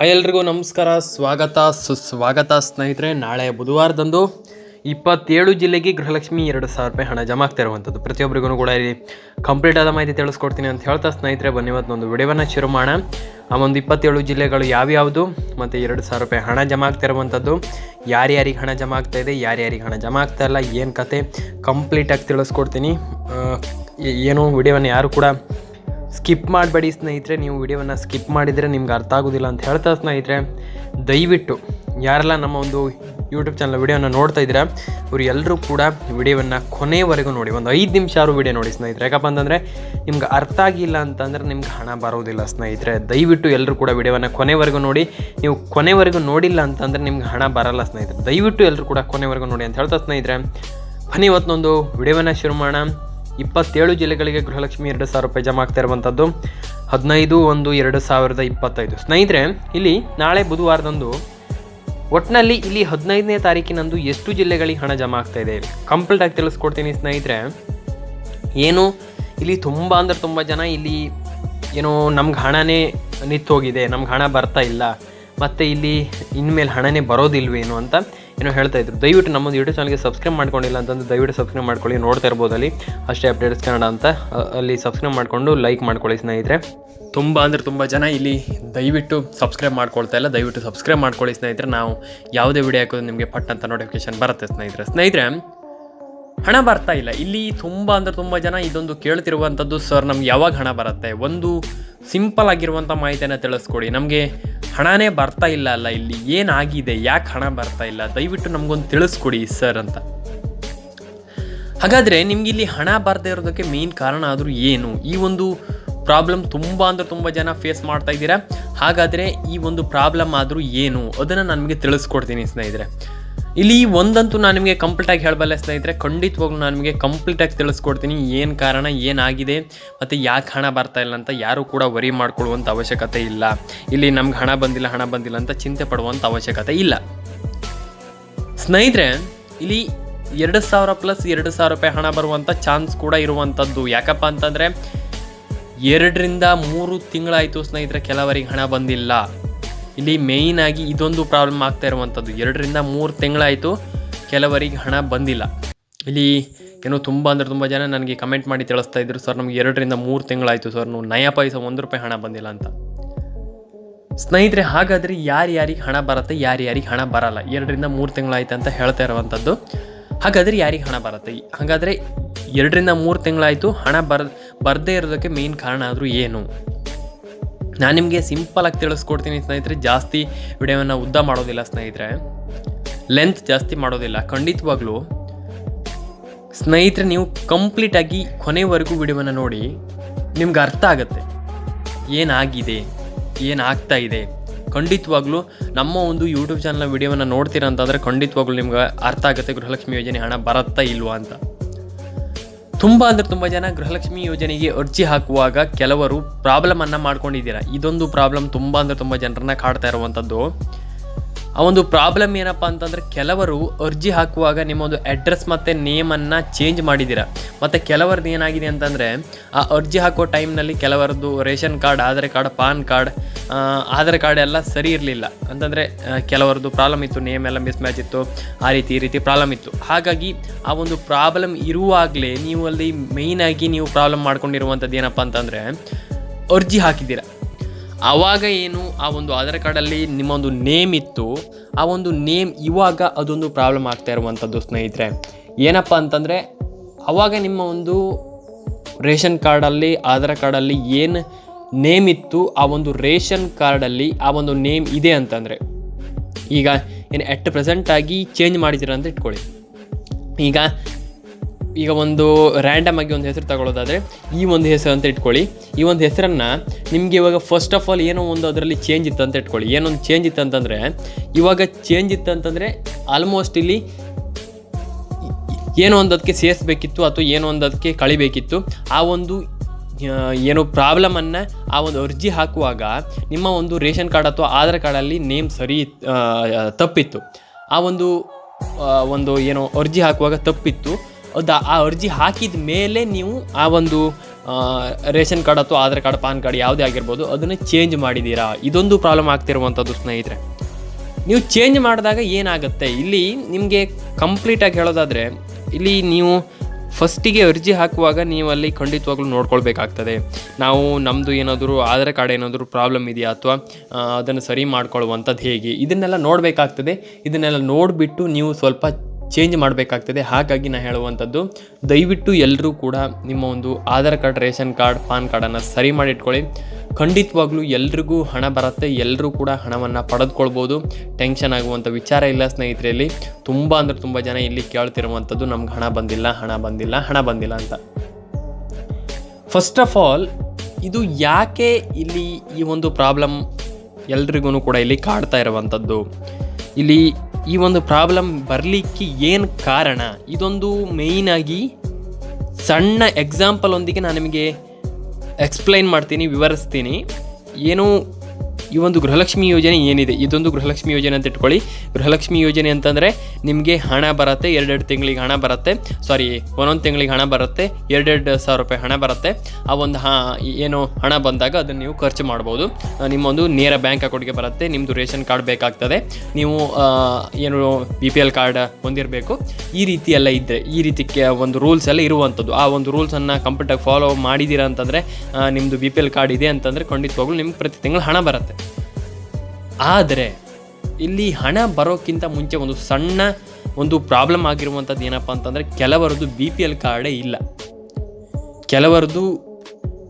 Hi ಎಲ್ರಿಗೂ ನಮಸ್ಕಾರ. ಸ್ವಾಗತ ಸುಸ್ವಾಗತ ಸ್ನೇಹಿತರೆ. ನಾಳೆ ಬುಧವಾರದಂದು ಇಪ್ಪತ್ತೇಳು ಜಿಲ್ಲೆಗೆ ಗೃಹಲಕ್ಷ್ಮಿ ಎರಡು ಸಾವಿರ ರೂಪಾಯಿ ಹಣ ಜಮಾ ಆಗ್ತಾ ಪ್ರತಿಯೊಬ್ಬರಿಗೂ ಕೂಡ ಇಲ್ಲಿ ಕಂಪ್ಲೀಟ್ ಆದ ಮಾಹಿತಿ ತಿಳಿಸ್ಕೊಡ್ತೀನಿ ಅಂತ ಹೇಳ್ತಾ ಸ್ನೇಹಿತರೆ, ಬನ್ನಿ ಇವತ್ತೊಂದು ವಿಡಿಯೋವನ್ನು ಶುರು ಮಾಡೋಣ. ಆ ಒಂದು ಇಪ್ಪತ್ತೇಳು ಜಿಲ್ಲೆಗಳು ಯಾವ್ಯಾವುದು ಮತ್ತು ಎರಡು ಸಾವಿರ ರೂಪಾಯಿ ಹಣ ಜಮಾ ಆಗ್ತಾ ಇರುವಂಥದ್ದು. ಯಾರ್ಯಾರಿಗೆ ಹಣ ಜಮಾ ಆಗ್ತಾ ಇದೆ, ಯಾರ್ಯಾರಿಗೆ ಹಣ ಜಮಾ ಆಗ್ತಾ ಇಲ್ಲ, ಏನು ಕತೆ? ಕಂಪ್ಲೀಟಾಗಿ ತಿಳಿಸ್ಕೊಡ್ತೀನಿ. ಏನು ವಿಡಿಯೋವನ್ನು ಯಾರು ಕೂಡ ಸ್ಕಿಪ್ ಮಾಡಬೇಡಿ ಸ್ನೇಹಿತರೆ, ನೀವು ವಿಡಿಯೋವನ್ನು ಸ್ಕಿಪ್ ಮಾಡಿದರೆ ನಿಮ್ಗೆ ಅರ್ಥ ಆಗೋದಿಲ್ಲ ಅಂತ ಹೇಳ್ತಾ ಸ್ನೇಹಿತರೆ, ದಯವಿಟ್ಟು ಯಾರೆಲ್ಲ ನಮ್ಮ ಒಂದು ಯೂಟ್ಯೂಬ್ ಚಾನಲ್ ವಿಡಿಯೋನ ನೋಡ್ತಾ ಇದ್ದೀರಾ ಇವರು ಎಲ್ಲರೂ ಕೂಡ ವಿಡಿಯೋವನ್ನು ಕೊನೆವರೆಗೂ ನೋಡಿ, ಒಂದು ಐದು ನಿಮಿಷ ಆರು ವಿಡಿಯೋ ನೋಡಿ ಸ್ನೇಹಿತರೆ. ಯಾಕಪ್ಪ ಅಂತಂದರೆ, ನಿಮ್ಗೆ ಅರ್ಥ ಆಗಿಲ್ಲ ಅಂತಂದರೆ ನಿಮ್ಗೆ ಹಣ ಬರೋದಿಲ್ಲ ಸ್ನೇಹಿತರೆ. ದಯವಿಟ್ಟು ಎಲ್ಲರೂ ಕೂಡ ವಿಡಿಯೋವನ್ನು ಕೊನೆವರೆಗೂ ನೋಡಿ, ನೀವು ಕೊನೆವರೆಗೂ ನೋಡಿಲ್ಲ ಅಂತಂದರೆ ನಿಮ್ಗೆ ಹಣ ಬರಲ್ಲ ಸ್ನೇಹಿತರೆ. ದಯವಿಟ್ಟು ಎಲ್ಲರೂ ಕೂಡ ಕೊನೆವರೆಗೂ ನೋಡಿ ಅಂತ ಹೇಳ್ತಾ ಸ್ನೇಹಿತರೆ. ಬನ್ನಿ ಇವತ್ತೊಂದು ವಿಡಿಯೋವನ್ನು ಶುರು ಮಾಡೋಣ. ಇಪ್ಪತ್ತೇಳು ಜಿಲ್ಲೆಗಳಿಗೆ ಗೃಹಲಕ್ಷ್ಮಿ ಎರಡು ಸಾವಿರ ರೂಪಾಯಿ ಜಮಾ ಆಗ್ತಾ ಇರುವಂಥದ್ದು ಹದಿನೈದು ಒಂದು ಎರಡು ಸಾವಿರದ ಇಪ್ಪತ್ತೈದು. ಸ್ನೇಹಿತರೆ, ಇಲ್ಲಿ ನಾಳೆ ಬುಧವಾರದಂದು ಒಟ್ಟಿನಲ್ಲಿ ಇಲ್ಲಿ ಹದಿನೈದನೇ ತಾರೀಕಿನಂದು ಎಷ್ಟು ಜಿಲ್ಲೆಗಳಿಗೆ ಹಣ ಜಮಾ ಆಗ್ತಾ ಇದೆ? ಕಂಪ್ಲೀಟ್ ಆಗಿ ತಿಳಿಸ್ಕೊಡ್ತೀನಿ ಸ್ನೇಹಿತರೆ. ಏನು, ಇಲ್ಲಿ ತುಂಬ ಅಂದ್ರೆ ತುಂಬ ಜನ ಇಲ್ಲಿ ಏನೋ ನಮ್ಗೆ ಹಣನೇ ನಿಂತೋಗಿದೆ, ನಮ್ಗೆ ಹಣ ಬರ್ತಾ ಇಲ್ಲ. ಮತ್ತು ಇಲ್ಲಿ ಇನ್ಮೇಲೆ ಹಣನೇ ಬರೋದಿಲ್ವೇನು ಅಂತ ಏನೋ ಹೇಳ್ತಾ ಇದ್ರು. ದಯವಿಟ್ಟು ನಮ್ಮೊಂದು ಯೂಟ್ಯೂಬ್ ಚಾನಲ್ಗೆ ಸಬ್ಸ್ಕ್ರೈಬ್ ಮಾಡ್ಕೊಂಡಿಲ್ಲ ಅಂತಂದು ದಯವಿಟ್ಟು ಸಬ್ಸ್ಕ್ರೈಬ್ ಮಾಡ್ಕೊಳ್ಳಿ. ನೋಡ್ತಾ ಇರ್ಬೋದು ಅಲ್ಲಿ. ಅಷ್ಟೇ ಅಪ್ಡೇಟ್ಸ್ ಕನ್ನಡ ಅಂತ. ಅಲ್ಲಿ ಸಬ್ಸ್ಕ್ರೈಬ್ ಮಾಡಿಕೊಂಡು ಲೈಕ್ ಮಾಡ್ಕೊಳ್ಳಿ ಸ್ನೇಹಿತರೆ. ತುಂಬ ಅಂದರೆ ತುಂಬ ಜನ ಇಲ್ಲಿ ದಯವಿಟ್ಟು ಸಬ್ಸ್ಕ್ರೈಬ್ ಮಾಡ್ಕೊಳ್ತಾ ಇಲ್ಲ. ದಯವಿಟ್ಟು ಸಬ್ಸ್ಕ್ರೈಬ್ ಮಾಡ್ಕೊಳ್ಳಿ ಸ್ನೇಹಿತರೆ. ನಾವು ಯಾವುದೇ ವಿಡಿಯೋ ಹಾಕೋದು ನಿಮಗೆ ಪಟ್ ಅಂತ ನೋಟಿಫಿಕೇಶನ್ ಬರುತ್ತೆ ಸ್ನೇಹಿತರೆ. ಸ್ನೇಹಿತರೆ, ಹಣ ಬರ್ತಾ ಇಲ್ಲ. ಇಲ್ಲಿ ತುಂಬ ಅಂದರೆ ತುಂಬ ಜನ ಇದೊಂದು ಕೇಳ್ತಿರುವಂಥದ್ದು ಸರ್ ನಮ್ಗೆ ಯಾವಾಗ ಹಣ ಬರುತ್ತೆ? ಒಂದು ಸಿಂಪಲ್ ಆಗಿರುವಂಥ ಮಾಹಿತಿಯನ್ನು ತಿಳಿಸ್ಕೊಡಿ. ನಮಗೆ ಹಣನೇ ಬರ್ತಾ ಇಲ್ಲ ಅಲ್ಲ, ಇಲ್ಲಿ ಏನಾಗಿದೆ, ಯಾಕೆ ಹಣ ಬರ್ತಾ ಇಲ್ಲ? ದಯವಿಟ್ಟು ನಮಗೊಂದು ತಿಳಿಸ್ಕೊಡಿ ಸರ್ ಅಂತ. ಹಾಗಾದರೆ ನಿಮ್ಗೆ ಇಲ್ಲಿ ಹಣ ಬರದೇ ಇರೋದಕ್ಕೆ ಮೇನ್ ಕಾರಣ ಆದರೂ ಏನು? ಈ ಒಂದು ಪ್ರಾಬ್ಲಮ್ ತುಂಬ ಅಂದರೆ ತುಂಬ ಜನ ಫೇಸ್ ಮಾಡ್ತಾ ಇದ್ದೀರಾ? ಹಾಗಾದರೆ ಈ ಒಂದು ಪ್ರಾಬ್ಲಮ್ ಆದರೂ ಏನು? ಅದನ್ನು ನಾನು ನಿಮಗೆ ತಿಳಿಸ್ಕೊಡ್ತೀನಿ ಸ್ನೇಹಿತರೆ. ಇಲ್ಲಿ ಒಂದಂತೂ ನಾನು ನಿಮಗೆ ಕಂಪ್ಲೀಟಾಗಿ ಹೇಳಬಲ್ಲೆ ಸ್ನೇಹಿತರೆ, ಖಂಡಿತವಾಗ್ಲೂ ನಾನು ನಿಮಗೆ ಕಂಪ್ಲೀಟಾಗಿ ತಿಳಿಸ್ಕೊಡ್ತೀನಿ ಏನು ಕಾರಣ ಏನಾಗಿದೆ ಮತ್ತು ಯಾಕೆ ಹಣ ಬರ್ತಾ ಇಲ್ಲ ಅಂತ ಯಾರೂ ಕೂಡ ವರಿ ಮಾಡ್ಕೊಳ್ಳುವಂಥ ಅವಶ್ಯಕತೆ ಇಲ್ಲ. ಇಲ್ಲಿ ನಮ್ಗೆ ಹಣ ಬಂದಿಲ್ಲ ಹಣ ಬಂದಿಲ್ಲ ಅಂತ ಚಿಂತೆ ಪಡುವಂಥ ಅವಶ್ಯಕತೆ ಇಲ್ಲ. ಸ್ನೇಹಿತರೆ, ಇಲ್ಲಿ ಎರಡು ಸಾವಿರ ಪ್ಲಸ್ ಎರಡು ಸಾವಿರ ರೂಪಾಯಿ ಹಣ ಬರುವಂಥ ಚಾನ್ಸ್ ಕೂಡ ಇರುವಂಥದ್ದು ಯಾಕಪ್ಪ ಅಂತಂದರೆ, ಎರಡರಿಂದ ಮೂರು ತಿಂಗಳಾಯಿತು ಸ್ನೇಹಿತರೆ, ಕೆಲವರಿಗೆ ಹಣ ಬಂದಿಲ್ಲ. ಇಲ್ಲಿ ಮೇಯ್ನ್ ಆಗಿ ಇದೊಂದು ಪ್ರಾಬ್ಲಮ್ ಆಗ್ತಾ ಇರುವಂಥದ್ದು. ಎರಡರಿಂದ ಮೂರು ತಿಂಗಳಾಯಿತು ಕೆಲವರಿಗೆ ಹಣ ಬಂದಿಲ್ಲ. ಇಲ್ಲಿ ಏನೋ ತುಂಬ ಅಂದರೆ ತುಂಬ ಜನ ನನಗೆ ಕಮೆಂಟ್ ಮಾಡಿ ತಿಳಿಸ್ತಾ ಇದ್ರು, ಸರ್, ನಮ್ಗೆ ಎರಡರಿಂದ ಮೂರು ತಿಂಗಳಾಯಿತು, ಸರ್, ನೀವು ನಯ ಪೈಸ ಒಂದು ರೂಪಾಯಿ ಹಣ ಬಂದಿಲ್ಲ ಅಂತ. ಸ್ನೇಹಿತರೆ, ಹಾಗಾದರೆ ಯಾರ್ಯಾರಿಗೆ ಹಣ ಬರುತ್ತೆ ಯಾರ್ಯಾರಿಗೆ ಹಣ ಬರಲ್ಲ. ಎರಡರಿಂದ ಮೂರು ತಿಂಗಳಾಯ್ತು ಅಂತ ಹೇಳ್ತಾ ಇರುವಂಥದ್ದು. ಹಾಗಾದರೆ ಯಾರಿಗೆ ಹಣ ಬರುತ್ತೆ? ಹಾಗಾದರೆ ಎರಡರಿಂದ ಮೂರು ತಿಂಗಳಾಯಿತು, ಹಣ ಬರ್, ಬರದೇ ಇರೋದಕ್ಕೆ ಮೇಯ್ನ್ ಕಾರಣ ಆದರೂ ಏನು? ನಾನು ನಿಮಗೆ ಸಿಂಪಲಾಗಿ ತಿಳಿಸ್ಕೊಡ್ತೀನಿ ಸ್ನೇಹಿತರೆ. ಜಾಸ್ತಿ ವಿಡಿಯೋವನ್ನು ಉದ್ದ ಮಾಡೋದಿಲ್ಲ ಸ್ನೇಹಿತರೆ. ಲೆಂತ್ ಜಾಸ್ತಿ ಮಾಡೋದಿಲ್ಲ. ಖಂಡಿತವಾಗ್ಲೂ ಸ್ನೇಹಿತರೆ, ನೀವು ಕಂಪ್ಲೀಟಾಗಿ ಕೊನೆವರೆಗೂ ವಿಡಿಯೋವನ್ನು ನೋಡಿ ನಿಮ್ಗೆ ಅರ್ಥ ಆಗುತ್ತೆ. ಏನಾಗಿದೆ? ಏನಾಗ್ತಾ ಇದೆ? ಖಂಡಿತವಾಗ್ಲೂ ನಮ್ಮ ಒಂದು ಯೂಟ್ಯೂಬ್ ಚಾನಲ್ನ ವಿಡಿಯೋವನ್ನು ನೋಡ್ತೀರ ಅಂತಂದರೆ ಖಂಡಿತವಾಗ್ಲೂ ನಿಮ್ಗೆ ಅರ್ಥ ಆಗುತ್ತೆ. ಗೃಹಲಕ್ಷ್ಮಿ ಯೋಜನೆ ಹಣ ಬರುತ್ತಾ ಇಲ್ವಾ ಅಂತ. ತುಂಬ ಅಂದ್ರೆ ತುಂಬ ಜನ ಗೃಹಲಕ್ಷ್ಮಿ ಯೋಜನೆಗೆ ಅರ್ಜಿ ಹಾಕುವಾಗ ಕೆಲವರು ಪ್ರಾಬ್ಲಮನ್ನು ಮಾಡ್ಕೊಂಡಿದ್ದೀರಾ? ಇದೊಂದು ಪ್ರಾಬ್ಲಮ್ ತುಂಬ ಅಂದ್ರೆ ತುಂಬ ಜನರನ್ನ ಕಾಡ್ತಾ ಇರುವಂಥದ್ದು ಆ ಒಂದು ಪ್ರಾಬ್ಲಮ್ ಏನಪ್ಪ ಅಂತಂದರೆ ಕೆಲವರು ಅರ್ಜಿ ಹಾಕುವಾಗ ನಿಮ್ಮ ಒಂದು ಅಡ್ರೆಸ್ ಮತ್ತು ನೇಮನ್ನು ಚೇಂಜ್ ಮಾಡಿದ್ದೀರಾ? ಮತ್ತು ಕೆಲವರದ್ದು ಏನಾಗಿದೆ ಅಂತಂದರೆ, ಆ ಅರ್ಜಿ ಹಾಕೋ ಟೈಮ್ನಲ್ಲಿ ಕೆಲವರದ್ದು ration card, Aadhaar card, PAN card Aadhaar card ಎಲ್ಲ ಸರಿ ಇರಲಿಲ್ಲ. ಅಂತಂದರೆ ಕೆಲವರದ್ದು ಪ್ರಾಬ್ಲಮ್ ಇತ್ತು ನೇಮ್ ಎಲ್ಲ ಮಿಸ್ ಮ್ಯಾಚ್ ಇತ್ತು, ಆ ರೀತಿ ಈ ರೀತಿ ಪ್ರಾಬ್ಲಮ್ ಇತ್ತು. ಹಾಗಾಗಿ ಆ ಒಂದು ಪ್ರಾಬ್ಲಮ್ ಇರುವಾಗಲೇ ನೀವು ಅಲ್ಲಿ ಮೇಯ್ನಾಗಿ ನೀವು ಪ್ರಾಬ್ಲಮ್ ಮಾಡ್ಕೊಂಡಿರುವಂಥದ್ದು ಏನಪ್ಪ ಅಂತಂದರೆ, ಅರ್ಜಿ ಹಾಕಿದ್ದೀರಾ. ಆವಾಗ ಏನು? ಆ ಒಂದು ಆಧಾರ್ ಕಾರ್ಡಲ್ಲಿ ನಿಮ್ಮೊಂದು ನೇಮ್ ಇತ್ತು. ಆ ಒಂದು ನೇಮ್ ಇವಾಗ ಅದೊಂದು ಪ್ರಾಬ್ಲಮ್ ಆಗ್ತಾ ಇರುವಂಥದ್ದು ಸ್ನೇಹಿತರೆ. ಏನಪ್ಪ ಅಂತಂದರೆ ಆವಾಗ ನಿಮ್ಮ ಒಂದು ರೇಷನ್ ಕಾರ್ಡಲ್ಲಿ, ಆಧಾರ್ ಕಾರ್ಡಲ್ಲಿ ಏನು ನೇಮ್ ಇತ್ತು, ಆ ಒಂದು ರೇಷನ್ ಕಾರ್ಡಲ್ಲಿ ಆ ಒಂದು ನೇಮ್ ಇದೆ ಅಂತಂದರೆ, ಈಗ ಏನು ಎಟ್ ಪ್ರೆಸೆಂಟಾಗಿ ಚೇಂಜ್ ಮಾಡಿದ್ದೀರ ಅಂತ ಇಟ್ಕೊಳ್ಳಿ. ಈಗ ಈಗ ಒಂದು ರ್ಯಾಂಡಮ್ ಆಗಿ ಒಂದು ಹೆಸರು ತಗೊಳ್ಳೋದಾದರೆ ಈ ಒಂದು ಹೆಸರು ಅಂತ ಇಟ್ಕೊಳ್ಳಿ. ಈ ಒಂದು ಹೆಸರನ್ನು ನಿಮಗೆ ಇವಾಗ ಫಸ್ಟ್ ಆಫ್ ಆಲ್ ಏನೋ ಒಂದು ಅದರಲ್ಲಿ ಚೇಂಜ್ ಇತ್ತು ಅಂತ ಇಟ್ಕೊಳ್ಳಿ. ಏನೊಂದು ಚೇಂಜ್ ಇತ್ತು ಅಂತಂದರೆ, ಇವಾಗ ಚೇಂಜ್ ಇತ್ತು ಅಂತಂದರೆ ಆಲ್ಮೋಸ್ಟ್ ಇಲ್ಲಿ ಏನೋ ಒಂದು ಅದಕ್ಕೆ ಸೇರಿಸ್ಬೇಕಿತ್ತು ಅಥವಾ ಏನೋ ಒಂದು ಅದಕ್ಕೆ ಕಳಿಬೇಕಿತ್ತು. ಆ ಒಂದು ಏನೋ ಪ್ರಾಬ್ಲಮನ್ನು ಆ ಒಂದು ಅರ್ಜಿ ಹಾಕುವಾಗ ನಿಮ್ಮ ಒಂದು ರೇಷನ್ ಕಾರ್ಡ್ ಅಥವಾ ಆಧಾರ್ ಕಾರ್ಡಲ್ಲಿ ನೇಮ್ ಸರಿ ತಪ್ಪಿತ್ತು. ಆ ಒಂದು ಒಂದು ಏನೋ ಅರ್ಜಿ ಹಾಕುವಾಗ ತಪ್ಪಿತ್ತು. ಅದು ಆ ಅರ್ಜಿ ಹಾಕಿದ ಮೇಲೆ ನೀವು ಆ ಒಂದು ರೇಷನ್ ಕಾರ್ಡ್ ಅಥವಾ ಆಧಾರ್ ಕಾರ್ಡ್, ಪಾನ್ ಕಾರ್ಡ್ ಯಾವುದೇ ಆಗಿರ್ಬೋದು, ಅದನ್ನು ಚೇಂಜ್ ಮಾಡಿದ್ದೀರಾ ಇದೊಂದು ಪ್ರಾಬ್ಲಮ್ ಆಗ್ತಿರುವಂಥದ್ದು ಸ್ನೇಹಿತರೆ. ನೀವು ಚೇಂಜ್ ಮಾಡಿದಾಗ ಏನಾಗುತ್ತೆ? ಇಲ್ಲಿ ನಿಮಗೆ ಕಂಪ್ಲೀಟಾಗಿ ಹೇಳೋದಾದರೆ, ಇಲ್ಲಿ ನೀವು ಫಸ್ಟಿಗೆ ಅರ್ಜಿ ಹಾಕುವಾಗ ನೀವು ಅಲ್ಲಿ ಖಂಡಿತವಾಗ್ಲೂ ನೋಡ್ಕೊಳ್ಬೇಕಾಗ್ತದೆ. ನಾವು ನಮ್ಮದು ಏನಾದರೂ ಆಧಾರ್ ಕಾರ್ಡ್ ಏನಾದರೂ ಪ್ರಾಬ್ಲಮ್ ಇದೆಯಾ ಅಥವಾ ಅದನ್ನು ಸರಿ ಮಾಡ್ಕೊಳ್ಳುವಂಥದ್ದು ಹೇಗೆ? ಇದನ್ನೆಲ್ಲ ನೋಡಬೇಕಾಗ್ತದೆ. ಇದನ್ನೆಲ್ಲ ನೋಡಿಬಿಟ್ಟು ನೀವು ಸ್ವಲ್ಪ ಚೇಂಜ್ ಮಾಡಬೇಕಾಗ್ತದೆ. ಹಾಗಾಗಿ ನಾನು ಹೇಳುವಂಥದ್ದು, ದಯವಿಟ್ಟು ಎಲ್ಲರೂ ಕೂಡ ನಿಮ್ಮ ಒಂದು Aadhaar card, ration card, PAN ಕಾರ್ಡನ್ನು ಸರಿ ಮಾಡಿ ಇಟ್ಕೊಳ್ಳಿ. ಖಂಡಿತವಾಗ್ಲೂ ಎಲ್ರಿಗೂ ಹಣ ಬರುತ್ತೆ. ಎಲ್ಲರೂ ಕೂಡ ಹಣವನ್ನು ಪಡೆದುಕೊಳ್ಬೋದು. ಟೆನ್ಷನ್ ಆಗುವಂಥ ವಿಚಾರ ಇಲ್ಲ ಸ್ನೇಹಿತರಲ್ಲಿ. ತುಂಬ ಅಂದರೆ ತುಂಬ ಜನ ಇಲ್ಲಿ ಕೇಳ್ತಿರುವಂಥದ್ದು, ನಮ್ಗೆ ಹಣ ಬಂದಿಲ್ಲ ಹಣ ಬಂದಿಲ್ಲ ಹಣ ಬಂದಿಲ್ಲ ಅಂತ. ಫಸ್ಟ್ ಆಫ್ ಆಲ್ ಇದು ಯಾಕೆ ಇಲ್ಲಿ ಈ ಒಂದು ಪ್ರಾಬ್ಲಮ್ ಎಲ್ರಿಗೂ ಕೂಡ ಇಲ್ಲಿ ಕಾಡ್ತಾ ಇರುವಂಥದ್ದು? ಇಲ್ಲಿ ಈ ಒಂದು ಪ್ರಾಬ್ಲಮ್ ಬರಲಿಕ್ಕೆ ಏನು ಕಾರಣ? ಇದೊಂದು ಮೇಯ್ನಾಗಿ ಸಣ್ಣ ಎಕ್ಸಾಂಪಲ್ ಒಂದಿಗೆ ನಾನು ನಿಮಗೆ ಎಕ್ಸ್ಪ್ಲೈನ್ ಮಾಡ್ತೀನಿ, ವಿವರಿಸ್ತೀನಿ. ಏನು ಈ ಒಂದು ಗೃಹಲಕ್ಷ್ಮಿ ಯೋಜನೆ ಏನಿದೆ? ಇದೊಂದು ಗೃಹಲಕ್ಷ್ಮಿ ಯೋಜನೆ ಅಂತ ಇಟ್ಕೊಳ್ಳಿ. ಗೃಹಲಕ್ಷ್ಮಿ ಯೋಜನೆ ಅಂತಂದರೆ ನಿಮಗೆ ಹಣ ಬರುತ್ತೆ, ಎರಡೆರಡು ತಿಂಗಳಿಗೆ ಹಣ ಬರುತ್ತೆ. ಸಾರಿ ಒಂದೊಂದು ತಿಂಗಳಿಗೆ ಹಣ ಬರುತ್ತೆ, ಎರಡೆರಡು ಸಾವಿರ ರೂಪಾಯಿ ಹಣ ಬರುತ್ತೆ. ಆ ಒಂದು ಹಾ, ಏನು ಹಣ ಬಂದಾಗ ಅದನ್ನು ನೀವು ಖರ್ಚು ಮಾಡ್ಬೋದು. ನಿಮ್ಮೊಂದು ನೇರ ಬ್ಯಾಂಕ್ ಅಕೌಂಟ್ಗೆ ಬರುತ್ತೆ ನಿಮ್ಮದು ರೇಷನ್ ಕಾರ್ಡ್ ಬೇಕಾಗ್ತದೆ. ನೀವು ಏನು ಬಿ ಪಿ ಎಲ್ ಕಾರ್ಡ್ ಹೊಂದಿರಬೇಕು. ಈ ರೀತಿ ಎಲ್ಲ ಇದ್ದರೆ ಈ ರೀತಿ ಒಂದು ರೂಲ್ಸ್ ಎಲ್ಲ ಇರುವಂಥದ್ದು. ಆ ಒಂದು ರೂಲ್ಸನ್ನು ಕಂಪ್ಲೀಟಾಗಿ ಫಾಲೋ ಮಾಡಿದ್ದೀರಾ ಅಂತಂದರೆ ನಿಮ್ಮದು ಬಿ ಪಿ ಎಲ್ ಕಾರ್ಡ್ ಇದೆ ಅಂತಂದರೆ ಖಂಡಿತವಾಗ್ಲೂ ನಿಮ್ಗೆ ಪ್ರತಿ ತಿಂಗಳು ಹಣ ಬರುತ್ತೆ. ಆದರೆ ಇಲ್ಲಿ ಹಣ ಬರೋಕ್ಕಿಂತ ಮುಂಚೆ ಒಂದು ಸಣ್ಣ ಒಂದು ಪ್ರಾಬ್ಲಮ್ ಆಗಿರುವಂಥದ್ದು ಏನಪ್ಪ ಅಂತಂದರೆ ಕೆಲವರದ್ದು ಬಿ ಪಿ ಎಲ್ ಕಾರ್ಡೇ ಇಲ್ಲ. ಕೆಲವರದ್ದು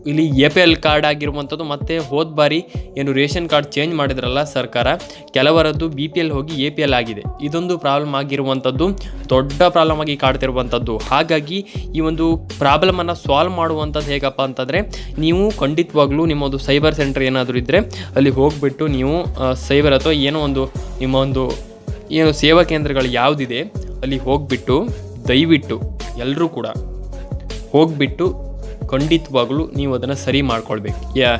ಇಲ್ಲಿ ಎ ಪಿ ಎಲ್ ಕಾರ್ಡ್ ಆಗಿರುವಂಥದ್ದು. ಮತ್ತು ಹೋದ ಬಾರಿ ಏನು ರೇಷನ್ ಕಾರ್ಡ್ ಚೇಂಜ್ ಮಾಡಿದ್ರಲ್ಲ ಸರ್ಕಾರ, ಕೆಲವರದ್ದು ಬಿ ಪಿ ಎಲ್ ಹೋಗಿ ಎ ಪಿ ಎಲ್ ಆಗಿದೆ. ಇದೊಂದು ಪ್ರಾಬ್ಲಮ್ ಆಗಿರುವಂಥದ್ದು, ದೊಡ್ಡ ಪ್ರಾಬ್ಲಮ್ ಆಗಿ ಕಾಡ್ತಿರುವಂಥದ್ದು. ಹಾಗಾಗಿ ಈ ಒಂದು ಪ್ರಾಬ್ಲಮನ್ನು ಸಾಲ್ವ್ ಮಾಡುವಂಥದ್ದು ಹೇಗಪ್ಪ ಅಂತಂದರೆ, ನೀವು ಖಂಡಿತವಾಗ್ಲೂ ನಿಮ್ಮ ಒಂದು ಸೈಬರ್ ಸೆಂಟರ್ ಏನಾದರೂ ಇದ್ದರೆ ಅಲ್ಲಿ ಹೋಗಿಬಿಟ್ಟು ನೀವು ಸೈಬರ್ ಅಥವಾ ಏನೋ ಒಂದು ನಿಮ್ಮ ಒಂದು ಏನು ಸೇವಾ ಕೇಂದ್ರಗಳು ಯಾವುದಿದೆ, ಅಲ್ಲಿ ಹೋಗಿಬಿಟ್ಟು ದಯವಿಟ್ಟು ಎಲ್ಲರೂ ಕೂಡ ಹೋಗಿಬಿಟ್ಟು ಖಂಡಿತವಾಗ್ಲೂ ನೀವು ಅದನ್ನು ಸರಿ ಮಾಡ್ಕೊಳ್ಬೇಕು. ಯಾ,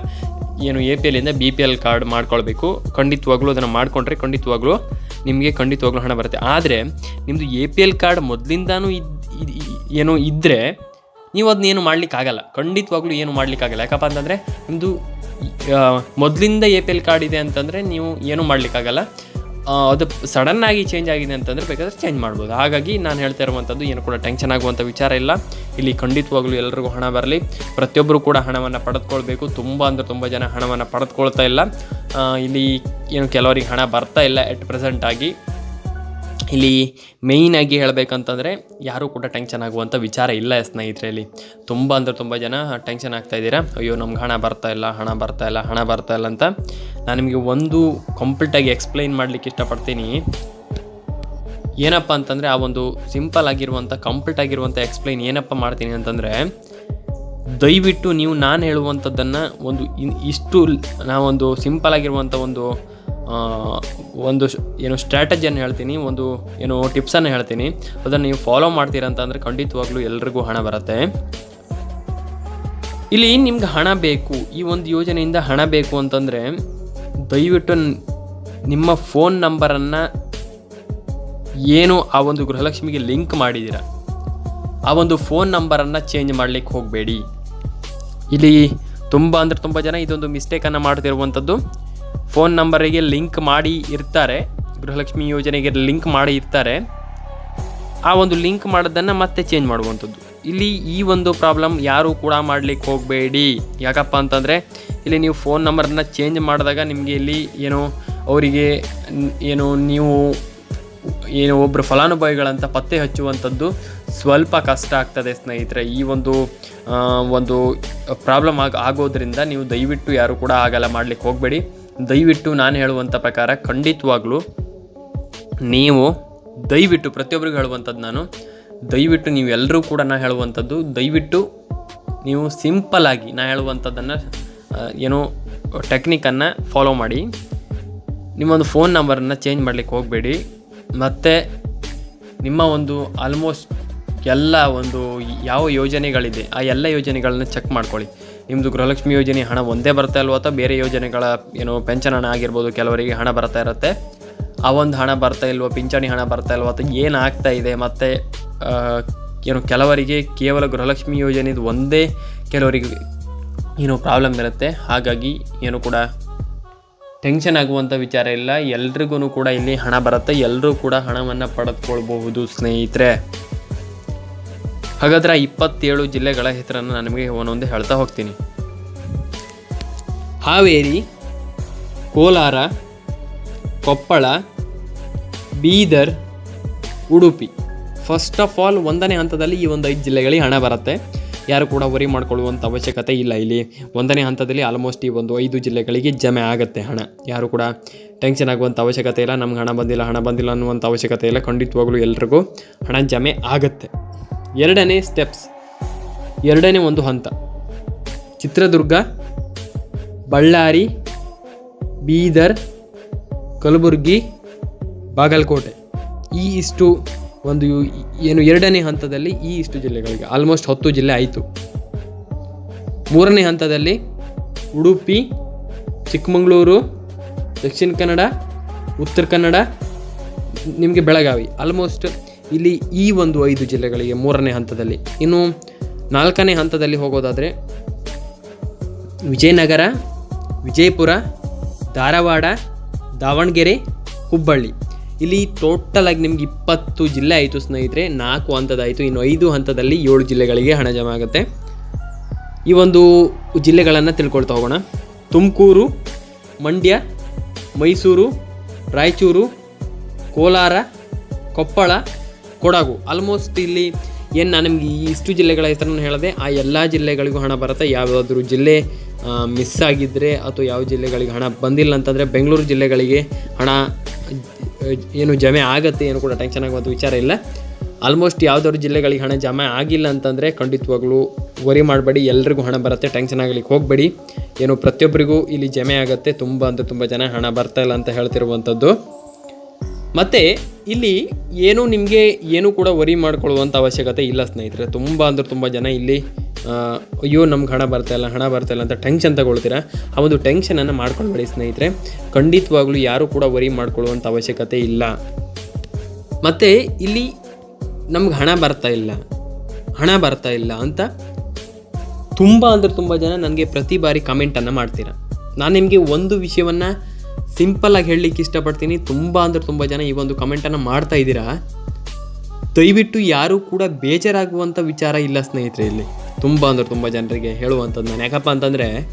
ಏನು ಎ ಪಿ ಎಲ್ಲಿಂದ ಬಿ ಪಿ ಎಲ್ ಕಾರ್ಡ್ ಮಾಡ್ಕೊಳ್ಬೇಕು. ಖಂಡಿತವಾಗ್ಲೂ ಅದನ್ನು ಮಾಡಿಕೊಂಡ್ರೆ ಖಂಡಿತವಾಗ್ಲೂ ನಿಮಗೆ ಖಂಡಿತವಾಗ್ಲೂ ಹಣ ಬರುತ್ತೆ. ಆದರೆ ನಿಮ್ಮದು ಎ ಪಿ ಎಲ್ ಕಾರ್ಡ್ ಮೊದಲಿಂದಾನು ಏನೋ ಇದ್ದರೆ ನೀವು ಅದನ್ನೇನು ಮಾಡಲಿಕ್ಕಾಗಲ್ಲ. ಖಂಡಿತವಾಗ್ಲೂ ಏನು ಮಾಡಲಿಕ್ಕಾಗಲ್ಲ. ಯಾಕಪ್ಪ ಅಂತಂದರೆ ನಿಮ್ಮದು ಮೊದಲಿಂದ ಎ ಪಿ ಎಲ್ ಕಾರ್ಡ್ ಇದೆ ಅಂತಂದರೆ ನೀವು ಏನೂ ಮಾಡಲಿಕ್ಕಾಗಲ್ಲ. ಆ, ಸಡನ್ ಆಗಿ ಚೇಂಜ್ ಆಗಿದೆ ಅಂತಂದರೆ ಬೇಕಾದ್ರೆ ಚೇಂಜ್ ಮಾಡ್ಬೋದು. ಹಾಗಾಗಿ ನಾನು ಹೇಳ್ತಾ ಇರುವಂಥದ್ದು ಏನು ಕೂಡ ಟೆನ್ಷನ್ ಆಗುವಂಥ ವಿಚಾರ ಇಲ್ಲ. ಇಲ್ಲಿ ಖಂಡಿತವಾಗ್ಲೂ ಎಲ್ಲರಿಗೂ ಹಣ ಬರಲಿ. ಪ್ರತಿಯೊಬ್ಬರು ಕೂಡ ಹಣವನ್ನು ಪಡೆದುಕೊಳ್ಬೇಕು. ತುಂಬ ಅಂದರೆ ತುಂಬ ಜನ ಹಣವನ್ನು ಪಡೆದುಕೊಳ್ತಾ ಇಲ್ಲ. ಇಲ್ಲಿ ಏನು ಕೆಲವರಿಗೆ ಹಣ ಬರ್ತಾ ಇಲ್ಲ ಎಟ್ ಪ್ರೆಸೆಂಟ್ ಆಗಿ. ಇಲ್ಲಿ ಮೇಯ್ನಾಗಿ ಹೇಳಬೇಕಂತಂದರೆ ಯಾರೂ ಕೂಡ ಟೆನ್ಷನ್ ಆಗುವಂಥ ವಿಚಾರ ಇಲ್ಲ ಸ್ನೇಹಿತರಲ್ಲಿ ತುಂಬ ಅಂದರೆ ತುಂಬ ಜನ ಟೆನ್ಷನ್ ಆಗ್ತಾ ಇದ್ದೀರಾ. ಅಯ್ಯೋ, ನಮ್ಗೆ ಹಣ ಬರ್ತಾ ಇಲ್ಲ, ಹಣ ಬರ್ತಾ ಇಲ್ಲ, ಹಣ ಬರ್ತಾ ಇಲ್ಲ ಅಂತ ನಾನು ನಿಮಗೆ ಒಂದು ಕಂಪ್ಲೀಟಾಗಿ ಎಕ್ಸ್ಪ್ಲೈನ್ ಮಾಡಲಿಕ್ಕೆ ಇಷ್ಟಪಡ್ತೀನಿ. ಏನಪ್ಪ ಅಂತಂದರೆ ಆ ಒಂದು ಸಿಂಪಲ್ ಆಗಿರುವಂಥ ಕಂಪ್ಲೀಟ್ ಆಗಿರುವಂಥ ಎಕ್ಸ್ಪ್ಲೈನ್ ಏನಪ್ಪ ಮಾಡ್ತೀನಿ ಅಂತಂದರೆ ದಯವಿಟ್ಟು ನೀವು ನಾನು ಹೇಳುವಂಥದ್ದನ್ನು ಒಂದು ಇಷ್ಟು ನಾವೊಂದು ಸಿಂಪಲ್ ಆಗಿರುವಂಥ ಒಂದು ಒಂದು ಏನು ಸ್ಟ್ರಾಟಜಿಯನ್ನು ಹೇಳ್ತೀನಿ, ಒಂದು ಏನು ಟಿಪ್ಸನ್ನು ಹೇಳ್ತೀನಿ. ಅದನ್ನು ನೀವು ಫಾಲೋ ಮಾಡ್ತೀರಾ ಅಂತಂದರೆ ಖಂಡಿತವಾಗ್ಲೂ ಎಲ್ರಿಗೂ ಹಣ ಬರುತ್ತೆ. ಇಲ್ಲಿ ನಿಮ್ಗೆ ಹಣ ಬೇಕು, ಈ ಒಂದು ಯೋಜನೆಯಿಂದ ಹಣ ಬೇಕು ಅಂತಂದರೆ ದಯವಿಟ್ಟು ನಿಮ್ಮ ಫೋನ್ ನಂಬರನ್ನು ಏನು ಆ ಒಂದು ಗೃಹಲಕ್ಷ್ಮಿಗೆ ಲಿಂಕ್ ಮಾಡಿದ್ದೀರ ಆ ಒಂದು ಫೋನ್ ನಂಬರನ್ನು ಚೇಂಜ್ ಮಾಡಲಿಕ್ಕೆ ಹೋಗಬೇಡಿ. ಇಲ್ಲಿ ತುಂಬ ಅಂದರೆ ತುಂಬ ಜನ ಇದೊಂದು ಮಿಸ್ಟೇಕನ್ನು ಮಾಡ್ತಿರುವಂಥದ್ದು ಫೋನ್ ನಂಬರಿಗೆ ಲಿಂಕ್ ಮಾಡಿ ಇರ್ತಾರೆ. ಗೃಹಲಕ್ಷ್ಮಿ ಯೋಜನೆಗೆ ಲಿಂಕ್ ಮಾಡಿ ಇರ್ತಾರೆ. ಆ ಒಂದು ಲಿಂಕ್ ಮಾಡೋದನ್ನು ಮತ್ತೆ ಚೇಂಜ್ ಮಾಡುವಂಥದ್ದು. ಇಲ್ಲಿ ಈ ಒಂದು ಪ್ರಾಬ್ಲಮ್ ಯಾರೂ ಕೂಡ ಮಾಡಲಿಕ್ಕೆ ಹೋಗಬೇಡಿ. ಯಾಕಪ್ಪ ಅಂತಂದರೆ, ಇಲ್ಲಿ ನೀವು ಫೋನ್ ನಂಬರನ್ನು ಚೇಂಜ್ ಮಾಡಿದಾಗ ನಿಮಗೆ ಇಲ್ಲಿ ಏನು ಅವರಿಗೆ ಏನು ನೀವು ಏನು ಒಬ್ಬರು ಫಲಾನುಭವಿಗಳಂತ ಪತ್ತೆ ಹಚ್ಚುವಂಥದ್ದು ಸ್ವಲ್ಪ ಕಷ್ಟ ಆಗ್ತದೆ ಸ್ನೇಹಿತರೆ. ಈ ಒಂದು ಒಂದು ಪ್ರಾಬ್ಲಮ್ ಆಗ, ಆಗೋದ್ರಿಂದ ನೀವು ದಯವಿಟ್ಟು ಯಾರು ಕೂಡ ಆಗಲ್ಲ ಮಾಡಲಿಕ್ಕೆ ಹೋಗಬೇಡಿ. ದಯವಿಟ್ಟು ನಾನು ಹೇಳುವಂಥ ಪ್ರಕಾರ ಖಂಡಿತವಾಗ್ಲೂ ನೀವು ದಯವಿಟ್ಟು, ಪ್ರತಿಯೊಬ್ಬರಿಗೂ ಹೇಳುವಂಥದ್ದು ನಾನು, ದಯವಿಟ್ಟು ನೀವೆಲ್ಲರೂ ಕೂಡ ನಾ ಹೇಳುವಂಥದ್ದು, ದಯವಿಟ್ಟು ನೀವು ಸಿಂಪಲ್ಲಾಗಿ ನಾ ಹೇಳುವಂಥದ್ದನ್ನು ಏನೋ ಟೆಕ್ನಿಕನ್ನು ಫಾಲೋ ಮಾಡಿ. ನಿಮ್ಮೊಂದು ಫೋನ್ ನಂಬರನ್ನು ಚೇಂಜ್ ಮಾಡಲಿಕ್ಕೆ ಹೋಗಬೇಡಿ. ಮತ್ತು ನಿಮ್ಮ ಒಂದು ಆಲ್ಮೋಸ್ಟ್ ಎಲ್ಲ ಒಂದು ಯಾವ ಯೋಜನೆಗಳಿದೆ, ಆ ಎಲ್ಲ ಯೋಜನೆಗಳನ್ನ ಚೆಕ್ ಮಾಡ್ಕೊಳ್ಳಿ. ನಿಮ್ಮದು ಗೃಹಲಕ್ಷ್ಮಿ ಯೋಜನೆ ಹಣ ಒಂದೇ ಬರ್ತಾ ಇಲ್ವೋ ಅಥವಾ ಬೇರೆ ಯೋಜನೆಗಳ ಏನು ಪೆನ್ಷನ್ ಹಣ ಆಗಿರ್ಬೋದು ಕೆಲವರಿಗೆ ಹಣ ಬರ್ತಾ ಇರುತ್ತೆ? ಆ ಒಂದು ಹಣ ಬರ್ತಾ ಇಲ್ವೋ? ಪಿಂಚಣಿ ಹಣ ಬರ್ತಾ ಇಲ್ವೋ? ಅಥವಾ ಏನು ಆಗ್ತಾ ಇದೆ? ಮತ್ತು ಏನು ಕೆಲವರಿಗೆ ಕೇವಲ ಗೃಹಲಕ್ಷ್ಮಿ ಯೋಜನೆದು ಒಂದೇ ಕೆಲವರಿಗೆ ಏನು ಪ್ರಾಬ್ಲಮ್ ಇರುತ್ತೆ. ಹಾಗಾಗಿ ಏನು ಕೂಡ ಟೆನ್ಷನ್ ಆಗುವಂಥ ವಿಚಾರ ಇಲ್ಲ. ಎಲ್ರಿಗೂ ಕೂಡ ಇಲ್ಲಿ ಹಣ ಬರುತ್ತೆ. ಎಲ್ಲರೂ ಕೂಡ ಹಣವನ್ನು ಪಡೆದುಕೊಳ್ಬಹುದು ಸ್ನೇಹಿತರೆ. ಹಾಗಾದ್ರೆ ಇಪ್ಪತ್ತೇಳು ಜಿಲ್ಲೆಗಳ ಹೆಸರನ್ನು ನಾನು ನಿಮಗೆ ಒಂದೊಂದೇ ಹೇಳ್ತಾ ಹೋಗ್ತೀನಿ. Haveri, Kolar, Koppal, Bidar, Udupi. First of all ಒಂದನೇ ಹಂತದಲ್ಲಿ ಈ ಒಂದು ಐದು ಜಿಲ್ಲೆಗಳಿಗೆ ಹಣ ಬರುತ್ತೆ. ಯಾರು ಕೂಡ ವರಿ ಮಾಡ್ಕೊಳ್ಳುವಂಥ ಅವಶ್ಯಕತೆ ಇಲ್ಲ ಇಲ್ಲಿ. ಒಂದನೇ ಹಂತದಲ್ಲಿ ಆಲ್ಮೋಸ್ಟ್ ಈ ಒಂದು ಐದು ಜಿಲ್ಲೆಗಳಿಗೆ ಜಮೆ ಆಗುತ್ತೆ ಹಣ. ಯಾರು ಕೂಡ ಟೆನ್ಷನ್ ಆಗುವಂಥ ಅವಶ್ಯಕತೆ ಇಲ್ಲ. ನಮ್ಗೆ ಹಣ ಬಂದಿಲ್ಲ ಹಣ ಬಂದಿಲ್ಲ ಅನ್ನುವಂಥ ಅವಶ್ಯಕತೆ ಇಲ್ಲ. ಖಂಡಿತವಾಗ್ಲೂ ಎಲ್ರಿಗೂ ಹಣ ಜಮೆ ಆಗುತ್ತೆ. ಎರಡನೇ ಸ್ಟೆಪ್ಸ್ ಎರಡನೇ ಒಂದು ಹಂತ. ಚಿತ್ರದುರ್ಗ, ಬಳ್ಳಾರಿ, ಬೀದರ್, ಕಲಬುರಗಿ, ಬಾಗಲಕೋಟೆ. ಈ ಇಷ್ಟು ಒಂದು ಏನು ಎರಡನೇ ಹಂತದಲ್ಲಿ ಈ ಇಷ್ಟು ಜಿಲ್ಲೆಗಳಿಗೆ ಆಲ್ಮೋಸ್ಟ್ ಹತ್ತು ಜಿಲ್ಲೆ ಆಯಿತು. ಮೂರನೇ ಹಂತದಲ್ಲಿ ಉಡುಪಿ, ಚಿಕ್ಕಮಗಳೂರು, ದಕ್ಷಿಣ ಕನ್ನಡ, ಉತ್ತರ ಕನ್ನಡ, ನಿಮಗೆ ಬೆಳಗಾವಿ. ಆಲ್ಮೋಸ್ಟ್ ಇಲ್ಲಿ ಈ ಒಂದು ಐದು ಜಿಲ್ಲೆಗಳಿಗೆ ಮೂರನೇ ಹಂತದಲ್ಲಿ. ಇನ್ನು ನಾಲ್ಕನೇ ಹಂತದಲ್ಲಿ ಹೋಗೋದಾದರೆ ವಿಜಯನಗರ, ವಿಜಯಪುರ, ಧಾರವಾಡ, ದಾವಣಗೆರೆ, ಹುಬ್ಬಳ್ಳಿ. ಇಲ್ಲಿ ಟೋಟಲ್ ಆಗಿ ನಿಮ್ಗೆ ಇಪ್ಪತ್ತು ಜಿಲ್ಲೆ ಆಯಿತು ಸ್ನೇಹಿತರೆ. ನಾಲ್ಕು ಹಂತದಾಯಿತು, ಇನ್ನು ಐದು ಹಂತದಲ್ಲಿ ಏಳು ಜಿಲ್ಲೆಗಳಿಗೆ ಹಣ ಜಮಾ ಆಗುತ್ತೆ. ಈ ಒಂದು ಜಿಲ್ಲೆಗಳನ್ನು ತಿಳ್ಕೊಳ್ತಾ ಹೋಗೋಣ. ತುಮಕೂರು, ಮಂಡ್ಯ, ಮೈಸೂರು, ರಾಯಚೂರು, ಕೋಲಾರ, ಕೊಪ್ಪಳ ಕೊಡಗು. ಆಲ್ಮೋಸ್ಟ್ ಇಲ್ಲಿ ಏನು ನಾನು ನಿಮಗೆ ಇಷ್ಟು ಜಿಲ್ಲೆಗಳ ಹೆಸರನ್ನು ಹೇಳಿದೆ, ಆ ಎಲ್ಲ ಜಿಲ್ಲೆಗಳಿಗೂ ಹಣ ಬರುತ್ತೆ. ಯಾವುದಾದ್ರೂ ಜಿಲ್ಲೆ ಮಿಸ್ ಆಗಿದ್ದರೆ ಅಥವಾ ಯಾವ ಜಿಲ್ಲೆಗಳಿಗೆ ಹಣ ಬಂದಿಲ್ಲ ಅಂತಂದರೆ ಬೆಂಗಳೂರು ಜಿಲ್ಲೆಗಳಿಗೆ ಹಣ, ಏನು ಜಮೆ ಆಗುತ್ತೆ ಏನು ಕೂಡ ಟೆನ್ಷನ್ ಆಗುವಂಥ ವಿಚಾರ ಇಲ್ಲ. ಆಲ್ಮೋಸ್ಟ್ ಯಾವುದಾದ್ರು ಜಿಲ್ಲೆಗಳಿಗೆ ಹಣ ಜಮೆ ಆಗಿಲ್ಲ ಅಂತಂದರೆ ಖಂಡಿತವಾಗ್ಲೂ ವರಿ ಮಾಡಬೇಡಿ. ಎಲ್ರಿಗೂ ಹಣ ಬರುತ್ತೆ ಟೆನ್ಷನ್ ಆಗಲಿಕ್ಕೆ ಹೋಗಬೇಡಿ. ಏನು ಪ್ರತಿಯೊಬ್ಬರಿಗೂ ಇಲ್ಲಿ ಜಮೆ ಆಗುತ್ತೆ. ತುಂಬ ಅಂದರೆ ತುಂಬ ಜನ ಹಣ ಬರ್ತಾ ಇಲ್ಲ ಅಂತ ಹೇಳ್ತಿರುವಂಥದ್ದು ಮತ್ತು ಇಲ್ಲಿ ಏನು ನಿಮಗೆ ಏನು ಕೂಡ ವರಿ ಮಾಡ್ಕೊಳ್ಳುವಂಥ ಅವಶ್ಯಕತೆ ಇಲ್ಲ ಸ್ನೇಹಿತರೆ. ತುಂಬ ಅಂದ್ರೆ ತುಂಬ ಜನ ಇಲ್ಲಿ ಅಯ್ಯೋ, ನಮ್ಗೆ ಹಣ ಬರ್ತಾ ಇಲ್ಲ, ಹಣ ಬರ್ತಾ ಇಲ್ಲ ಅಂತ ಟೆನ್ಷನ್ ತಗೊಳ್ತೀರಾ? ಆ ಒಂದು ಟೆನ್ಷನನ್ನು ಮಾಡ್ಕೊಳ್ಬೇಡಿ ಸ್ನೇಹಿತರೆ. ಖಂಡಿತವಾಗ್ಲೂ ಯಾರೂ ಕೂಡ ವರಿ ಮಾಡ್ಕೊಳ್ಳುವಂಥ ಅವಶ್ಯಕತೆ ಇಲ್ಲ. ಮತ್ತು ಇಲ್ಲಿ ನಮ್ಗೆ ಹಣ ಬರ್ತಾ ಇಲ್ಲ, ಹಣ ಬರ್ತಾ ಇಲ್ಲ ಅಂತ ತುಂಬ ಅಂದರೆ ತುಂಬ ಜನ ನನಗೆ ಪ್ರತಿ ಬಾರಿ ಕಮೆಂಟನ್ನು ಮಾಡ್ತೀರಾ. ನಾನು ನಿಮಗೆ ಒಂದು ವಿಷಯವನ್ನು ಸಿಂಪಲ್ಲಾಗಿ ಹೇಳಲಿಕ್ಕೆ ಇಷ್ಟಪಡ್ತೀನಿ. ತುಂಬ ಅಂದ್ರೆ ತುಂಬ ಜನ ಈ ಒಂದು ಕಮೆಂಟನ್ನು ಮಾಡ್ತಾ ಇದ್ದೀರಾ? ದಯವಿಟ್ಟು ಯಾರೂ ಕೂಡ ಬೇಜಾರಾಗುವಂಥ ವಿಚಾರ ಇಲ್ಲ ಸ್ನೇಹಿತರೆ ಇಲ್ಲಿ. ತುಂಬ ಅಂದ್ರೆ ತುಂಬ ಜನರಿಗೆ ಹೇಳುವಂಥದ್ದು ನಾನು. ಯಾಕಪ್ಪ ಅಂತಂದರೆ,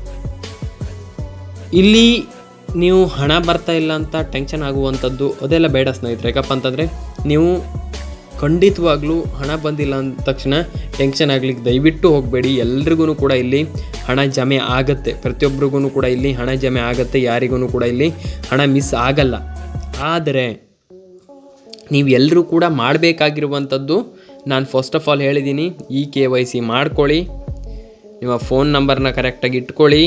ಇಲ್ಲಿ ನೀವು ಹಣ ಬರ್ತಾ ಇಲ್ಲ ಅಂತ ಟೆನ್ಷನ್ ಆಗುವಂಥದ್ದು ಅದೆಲ್ಲ ಬೇಡ ಸ್ನೇಹಿತರೆ. ಯಾಕಪ್ಪ ಅಂತಂದರೆ, ನೀವು ಖಂಡಿತವಾಗ್ಲೂ ಹಣ ಬಂದಿಲ್ಲ ಅಂದ ತಕ್ಷಣ ಟೆನ್ಷನ್ ಆಗ್ಲಿಕ್ಕೆ ದಯವಿಟ್ಟು ಹೋಗಬೇಡಿ. ಎಲ್ರಿಗೂ ಕೂಡ ಇಲ್ಲಿ ಹಣ ಜಮೆ ಆಗುತ್ತೆ. ಪ್ರತಿಯೊಬ್ಬರಿಗೂ ಕೂಡ ಇಲ್ಲಿ ಹಣ ಜಮೆ ಆಗುತ್ತೆ. ಯಾರಿಗೂ ಕೂಡ ಇಲ್ಲಿ ಹಣ ಮಿಸ್ ಆಗಲ್ಲ. ಆದರೆ ನೀವು ಎಲ್ಲರೂ ಕೂಡ ಮಾಡಬೇಕಾಗಿರುವಂಥದ್ದು ನಾನು ಫಸ್ಟ್ ಆಫ್ ಆಲ್ ಹೇಳಿದ್ದೀನಿ, ಈ ಕೆ ವೈ ಸಿ ಮಾಡ್ಕೊಳ್ಳಿ. ನಿಮ್ಮ ಫೋನ್ ನಂಬರ್ನ ಕರೆಕ್ಟಾಗಿ ಇಟ್ಕೊಳ್ಳಿ.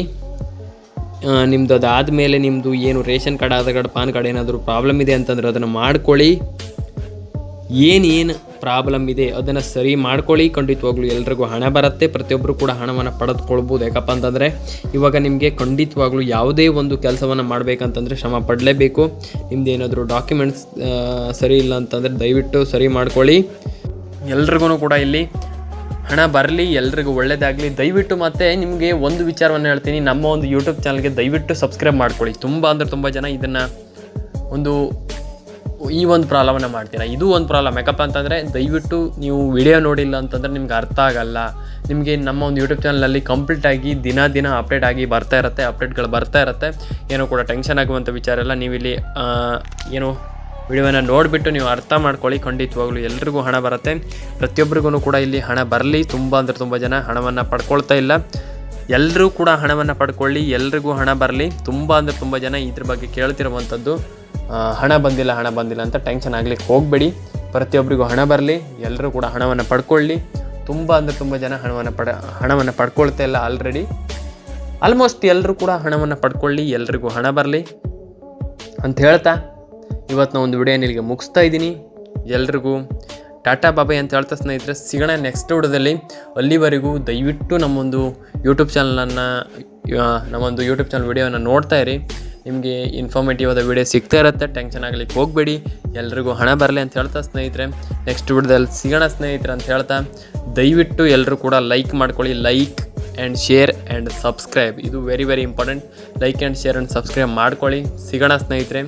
ನಿಮ್ಮದು ಅದಾದ ಮೇಲೆ ನಿಮ್ಮದು ಏನು ration card, Aadhaar card, PAN card ಏನಾದರೂ ಪ್ರಾಬ್ಲಮ್ ಇದೆ ಅಂತಂದರೆ ಅದನ್ನು ಮಾಡ್ಕೊಳ್ಳಿ. ಏನೇನು ಪ್ರಾಬ್ಲಮ್ ಇದೆ ಅದನ್ನು ಸರಿ ಮಾಡ್ಕೊಳ್ಳಿ, ಖಂಡಿತವಾಗ್ಲೂ ಎಲ್ರಿಗೂ ಹಣ ಬರುತ್ತೆ ಪ್ರತಿಯೊಬ್ಬರು ಕೂಡ ಹಣವನ್ನು ಪಡೆದುಕೊಳ್ಬೋದು. ಯಾಕಪ್ಪ ಅಂತಂದರೆ, ಇವಾಗ ನಿಮಗೆ ಖಂಡಿತವಾಗ್ಲೂ ಯಾವುದೇ ಒಂದು ಕೆಲಸವನ್ನು ಮಾಡಬೇಕಂತಂದರೆ ಶ್ರಮ ಪಡಲೇಬೇಕು. ನಿಮ್ದು ಏನಾದರೂ ಡಾಕ್ಯುಮೆಂಟ್ಸ್ ಸರಿ ಇಲ್ಲ ಅಂತಂದರೆ ದಯವಿಟ್ಟು ಸರಿ ಮಾಡ್ಕೊಳ್ಳಿ. ಎಲ್ರಿಗೂ ಕೂಡ ಇಲ್ಲಿ ಹಣ ಬರಲಿ, ಎಲ್ರಿಗೂ ಒಳ್ಳೆಯದಾಗಲಿ ದಯವಿಟ್ಟು ಮತ್ತೆ ನಿಮಗೆ ಒಂದು ವಿಚಾರವನ್ನು ಹೇಳ್ತೀನಿ. ನಮ್ಮ ಒಂದು ಯೂಟ್ಯೂಬ್ ಚಾನಲ್ಗೆ ದಯವಿಟ್ಟು ಸಬ್ಸ್ಕ್ರೈಬ್ ಮಾಡ್ಕೊಳ್ಳಿ. ತುಂಬ ಅಂದರೆ ತುಂಬ ಜನ ಇದನ್ನು ಒಂದು ಈ ಒಂದು ಪ್ರಾಬ್ಲಮನ್ನು ಮಾಡ್ತೀರಾ? ಇದು ಒಂದು ಪ್ರಾಬ್ಲಮ್. ಯಾಕಪ್ಪ ಅಂತಂದರೆ ದಯವಿಟ್ಟು ನೀವು ವಿಡಿಯೋ ನೋಡಿಲ್ಲ ಅಂತಂದರೆ ನಿಮ್ಗೆ ಅರ್ಥ ಆಗಲ್ಲ. ನಿಮಗೆ ನಮ್ಮ ಒಂದು ಯೂಟ್ಯೂಬ್ ಚಾನಲಲ್ಲಿ ಕಂಪ್ಲೀಟಾಗಿ ದಿನ ದಿನ ಅಪ್ಡೇಟ್ ಆಗಿ ಬರ್ತಾ ಇರುತ್ತೆ ಅಪ್ಡೇಟ್ಗಳು ಬರ್ತಾ ಇರುತ್ತೆ. ಏನೂ ಕೂಡ ಟೆನ್ಷನ್ ಆಗುವಂಥ ವಿಚಾರ ಎಲ್ಲ ನೀವಿಲ್ಲಿ ಇಲ್ಲಿ ಏನು ವಿಡಿಯೋನ ನೋಡಿಬಿಟ್ಟು ನೀವು ಅರ್ಥ ಮಾಡ್ಕೊಳ್ಳಿ. ಖಂಡಿತವಾಗ್ಲೂ ಎಲ್ರಿಗೂ ಹಣ ಬರುತ್ತೆ. ಪ್ರತಿಯೊಬ್ಬರಿಗೂ ಕೂಡ ಇಲ್ಲಿ ಹಣ ಬರಲಿ. ತುಂಬ ಅಂದರೆ ತುಂಬ ಜನ ಹಣವನ್ನು ಪಡ್ಕೊಳ್ತಾ ಇಲ್ಲ. ಎಲ್ಲರೂ ಕೂಡ ಹಣವನ್ನು ಪಡ್ಕೊಳ್ಳಿ. ಎಲ್ರಿಗೂ ಹಣ ಬರಲಿ. ತುಂಬ ಅಂದರೆ ತುಂಬ ಜನ ಇದ್ರ ಬಗ್ಗೆ ಕೇಳ್ತಿರುವಂಥದ್ದು ಹಣ ಬಂದಿಲ್ಲ ಹಣ ಬಂದಿಲ್ಲ ಅಂತ ಟೆನ್ಷನ್ ಆಗಲಿಕ್ಕೆ ಹೋಗಬೇಡಿ. ಪ್ರತಿಯೊಬ್ಬರಿಗೂ ಹಣ ಬರಲಿ ಎಲ್ಲರೂ ಕೂಡ ಹಣವನ್ನು ಪಡ್ಕೊಳ್ಳಿ. ತುಂಬ ಅಂದರೆ ತುಂಬ ಜನ ಹಣವನ್ನು ಪಡ, ಹಣವನ್ನು ಪಡ್ಕೊಳ್ತಾ ಇಲ್ಲ ಆಲ್ರೆಡಿ ಆಲ್ಮೋಸ್ಟ್ ಎಲ್ಲರೂ ಕೂಡ ಹಣವನ್ನು ಪಡ್ಕೊಳ್ಳಿ, ಎಲ್ರಿಗೂ ಹಣ ಬರಲಿ ಅಂತ ಹೇಳ್ತಾ ಇವತ್ತು ಒಂದು ವಿಡಿಯೋನ ಇಲ್ಲಿಗೆ ಮುಗಿಸ್ತಾ ಇದ್ದೀನಿ. ಎಲ್ರಿಗೂ ಟಾಟಾ ಬಾಬಾಯ್ ಅಂತ ಹೇಳ್ತಾ ಸ್ನೇಹಿತರೆ, ಸಿಗೋಣ ನೆಕ್ಸ್ಟ್ ವಿಡಿಯೋದಲ್ಲಿ. ಅಲ್ಲಿವರೆಗೂ ದಯವಿಟ್ಟು ನಮ್ಮೊಂದು ಯೂಟ್ಯೂಬ್ ಚಾನಲನ್ನು ನಮ್ಮೊಂದು ಯೂಟ್ಯೂಬ್ ಚಾನಲ್ ವಿಡಿಯೋನ ನೋಡ್ತಾ ಇರಿ. ನಿಮಗೆ ಇನ್ಫಾರ್ಮೇಟಿವ್ ಆದ ವಿಡಿಯೋ ಸಿಗ್ತಾ ಇರುತ್ತೆ ಟೆನ್ಷನ್ ಆಗಲಿಕ್ಕೆ ಹೋಗಬೇಡಿ. ಎಲ್ರಿಗೂ ಹಣ ಬರಲಿ ಅಂತ ಹೇಳ್ತಾ ಸ್ನೇಹಿತರೆ. ನೆಕ್ಸ್ಟ್ ವಿಡಿಯೋದಲ್ಲಿ ಸಿಗೋಣ ಸ್ನೇಹಿತರೆ ಅಂತ ಹೇಳ್ತಾ. ದಯವಿಟ್ಟು ಎಲ್ಲರೂ ಕೂಡ ಲೈಕ್ ಮಾಡ್ಕೊಳ್ಳಿ. Like and share and subscribe ಇದು very very important like and share and subscribe ಮಾಡ್ಕೊಳ್ಳಿ. ಸಿಗೋಣ ಸ್ನೇಹಿತರೆ.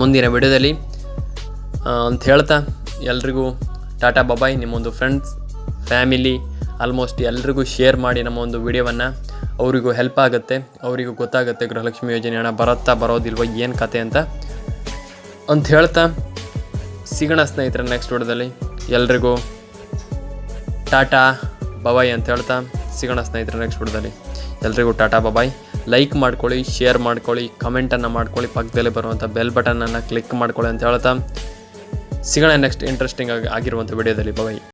ಮುಂದಿನ ವಿಡಿಯೋದಲ್ಲಿ ಅಂತ ಹೇಳ್ತಾ. ಎಲ್ರಿಗೂ ಟಾಟಾ ಬಾಬಾಯ್ ನಿಮ್ಮೊಂದು ಫ್ರೆಂಡ್ಸ್ ಫ್ಯಾಮಿಲಿ ಆಲ್ಮೋಸ್ಟ್ ಎಲ್ರಿಗೂ ಶೇರ್ ಮಾಡಿ ನಮ್ಮ ಒಂದು ವಿಡಿಯೋವನ್ನು. ಅವರಿಗೂ ಹೆಲ್ಪ್ ಆಗುತ್ತೆ, ಅವರಿಗೂ ಗೊತ್ತಾಗುತ್ತೆ ಗೃಹಲಕ್ಷ್ಮಿ ಯೋಜನೆ ಹಣ ಬರುತ್ತಾ ಬರೋದಿಲ್ವ ಏನು ಕತೆ ಅಂತ. ಅಂತ ಹೇಳ್ತಾ ಸಿಗೋಣ ಸ್ನೇಹಿತರೆ ನೆಕ್ಸ್ಟ್ ವಿಡಿಯೋದಲ್ಲಿ ಎಲ್ರಿಗೂ ಟಾಟಾ ಬಬಾಯ್ ಅಂತ ಹೇಳ್ತಾ ಸಿಗೋಣ ಸ್ನೇಹಿತರೆ ನೆಕ್ಸ್ಟ್ ವಿಡಿಯೋದಲ್ಲಿ ಎಲ್ರಿಗೂ ಟಾಟಾ ಬಬಾಯ್ ಲೈಕ್ ಮಾಡ್ಕೊಳ್ಳಿ ಶೇರ್ ಮಾಡ್ಕೊಳ್ಳಿ ಕಮೆಂಟನ್ನು ಮಾಡ್ಕೊಳ್ಳಿ, ಪಕ್ಕದಲ್ಲಿ ಬರುವಂಥ ಬೆಲ್ ಬಟನನ್ನು ಕ್ಲಿಕ್ ಮಾಡ್ಕೊಳ್ಳಿ ಅಂತ ಹೇಳ್ತಾ ಸಿಗೋಣ ನೆಕ್ಸ್ಟ್ ಇಂಟ್ರೆಸ್ಟಿಂಗ್ ಆಗಿ ಆಗಿರುವಂಥ ವಿಡಿಯೋದಲ್ಲಿ ಬಬಾಯ್